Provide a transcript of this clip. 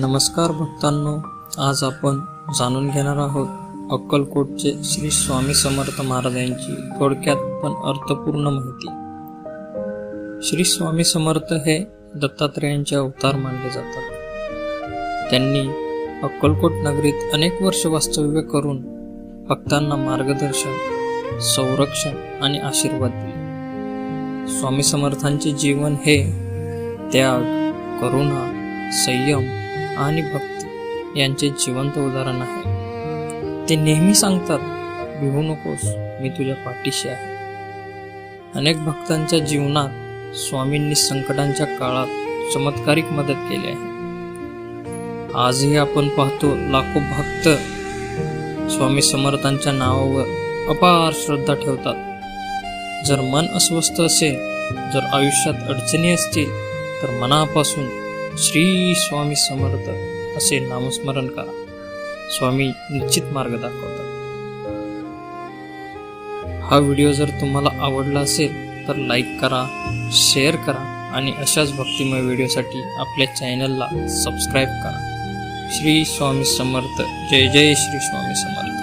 नमस्कार भक्तांनो आज आपण जाणून घेणार आहोत अक्कलकोटचे श्री स्वामी समर्थ महाराज यांची थोडक्यात पण अर्थपूर्ण माहिती. श्री स्वामी समर्थ हे दत्तात्रेयांचे अवतार मानले जातात. त्यांनी अक्कलकोट नगरीत अनेक वर्ष वास्तव्य करून भक्तांना मार्गदर्शन संरक्षण आणि आशीर्वाद दिले. स्वामी समर्थांचे जीवन हे त्याग करुणा संयम आणि भक्ती यांचे जिवंत उदाहरण आहे. ते नेहमी सांगतात भिवू नकोस मी तुझ्या पाठीशी आहे. अनेक भक्तांच्या जीवनात स्वामींनी संकटांच्या काळात चमत्कारिक मदत केली आहे. आजही आपण पाहतो लाखो भक्त स्वामी समर्थांच्या नावावर अपार श्रद्धा ठेवतात. जर मन अस्वस्थ असेल जर आयुष्यात अडचणी असतील तर मनापासून श्री स्वामी समर्थ असे नामस्मरण करा. स्वामी निश्चित मार्ग दाखवतात. हा व्हिडिओ जर तुम्हाला आवडला असेल तर लाईक करा शेअर करा आणि अशाच भक्तिमय व्हिडिओसाठी आपल्या चॅनलला सबस्क्राईब करा. श्री स्वामी समर्थ. जय जय श्री स्वामी समर्थ.